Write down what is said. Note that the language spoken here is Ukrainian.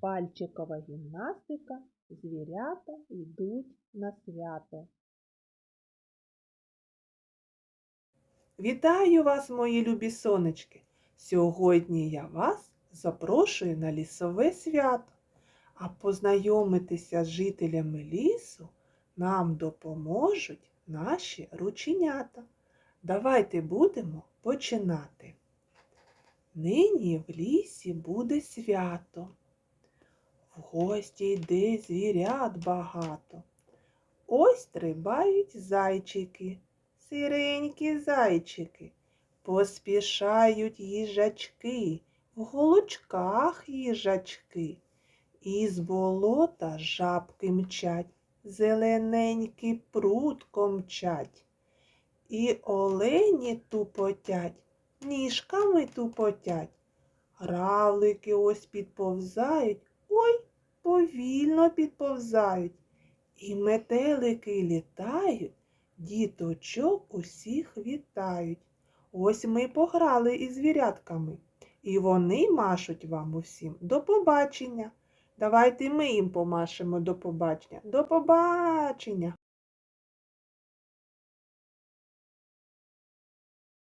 Пальчикова гімнастика, звірята йдуть на свято. Вітаю вас, мої любі сонечки! Сьогодні я вас запрошую на лісове свято, а познайомитися з жителями лісу нам допоможуть наші рученята. Давайте будемо починати. Нині в лісі буде свято. В гості йде звірят багато. Ось стрибають зайчики, сиренькі зайчики. Поспішають їжачки, в голочках їжачки. Із болота жабки мчать, зелененькі прутко мчать. І олені тупотять, ніжками тупотять. Равлики ось підповзають, ой, повільно підповзають. І метелики літають, діточок усіх вітають. Ось ми пограли із звірятками, і вони машуть вам усім до побачення. Давайте ми їм помашемо до побачення. До побачення!